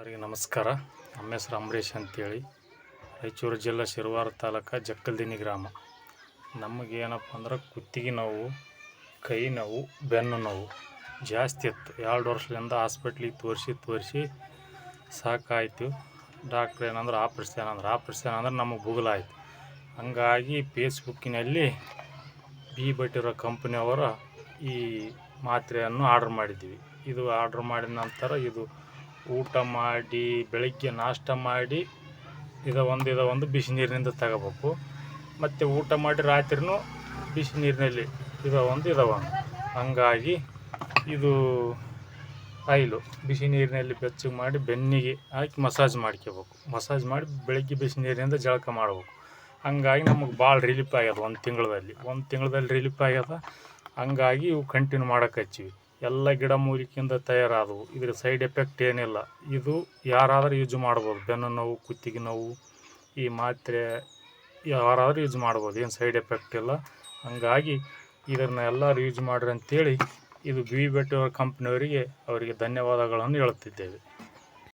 ಅವರಿಗೆ ನಮಸ್ಕಾರ. ನಮ್ಮ ಹೆಸರು ಅಂಬರೀಷ್ ಅಂತೇಳಿ. ರಾಯಚೂರು ಜಿಲ್ಲಾ ಶಿರವಾರ ತಾಲೂಕು ಜಕ್ಕಲ್ದಿನಿ ಗ್ರಾಮ. ನಮಗೇನಪ್ಪ ಅಂದ್ರೆ ಕುತ್ತಿಗೆ ನೋವು, ಕೈ ನೋವು, ಬೆನ್ನು ನೋವು ಜಾಸ್ತಿ ಇತ್ತು. ಎರಡು ವರ್ಷದಿಂದ ಹಾಸ್ಪಿಟ್ಲಿಗೆ ತೋರಿಸಿ ತೋರಿಸಿ ಸಾಕಾಯಿತು. ಡಾಕ್ಟ್ರ್ ಏನಂದ್ರೆ ಆಪ್ರೇಷನ್ ಅಂದ್ರೆ ಆಪ್ರೇಷನ್ ಅಂದ್ರೆ ನಮಗೆ ಬುಗುಲಾಯ್ತು. ಹಂಗಾಗಿ ಫೇಸ್ಬುಕ್ಕಿನಲ್ಲಿ ಬಿ ಬಟ್ಟಿರೋ ಕಂಪ್ನಿಯವರ ಈ ಮಾತ್ರೆಯನ್ನು ಆರ್ಡ್ರ್ ಮಾಡಿದ್ವಿ. ಇದು ಆರ್ಡ್ರ್ ಮಾಡಿದ ನಂತರ ಇದು ಊಟ ಮಾಡಿ, ಬೆಳಗ್ಗೆ ನಾಷ್ಟ ಮಾಡಿ, ಇದು ಒಂದು, ಇದ ಒಂದು ಬಿಸಿ ನೀರಿನಿಂದ ತಗೋಬೇಕು. ಮತ್ತು ಊಟ ಮಾಡಿ ರಾತ್ರಿನೂ ಬಿಸಿ ನೀರಿನಲ್ಲಿ ಇದು ಒಂದು, ಇದು ಹಂಗಾಗಿ ಇದು ಆಯಿಲು. ಬಿಸಿ ನೀರಿನಲ್ಲಿ ಬೆಚ್ಚಗೆ ಮಾಡಿ ಬೆನ್ನಿಗೆ ಹಾಕಿ ಮಸಾಜ್ ಮಾಡ್ಕೋಬೇಕು. ಮಸಾಜ್ ಮಾಡಿ ಬೆಳಗ್ಗೆ ಬಿಸಿ ನೀರಿನಿಂದ ಜಳಕ ಮಾಡಬೇಕು. ಹಂಗಾಗಿ ನಮಗೆ ಭಾಳ ರಿಲೀಫ್ ಆಗ್ಯದ ಒಂದು ತಿಂಗಳಲ್ಲಿ ಒಂದು ತಿಂಗಳಲ್ಲಿ ರಿಲೀಫ್ ಆಗ್ಯದ. ಹಂಗಾಗಿ ಇವು ಕಂಟಿನ್ಯೂ ಮಾಡಕ್ಕೆ ಹಚ್ಚಿವಿ. ಎಲ್ಲ ಗಿಡ ಮೂಲಿಕೆಯಿಂದ ತಯಾರಾದವು. ಇದರ ಸೈಡ್ ಎಫೆಕ್ಟ್ ಏನಿಲ್ಲ. ಇದು ಯಾರಾದರೂ ಯೂಸ್ ಮಾಡ್ಬೋದು. ಬೆನ್ನು ನೋವು, ಕುತ್ತಿಗೆ ನೋವು, ಈ ಮಾತ್ರೆ ಯಾರಾದರೂ ಯೂಸ್ ಮಾಡ್ಬೋದು. ಏನು ಸೈಡ್ ಎಫೆಕ್ಟ್ ಇಲ್ಲ. ಹಂಗಾಗಿ ಇದನ್ನು ಎಲ್ಲರೂ ಯೂಸ್ ಮಾಡ್ರಿ ಅಂತೇಳಿ ಇದು ಬಿ ಬೆಟ್ಟವ್ರ ಕಂಪ್ನಿಯವರಿಗೆ ಅವರಿಗೆ ಧನ್ಯವಾದಗಳನ್ನು ಹೇಳುತ್ತಿದ್ದೇವೆ.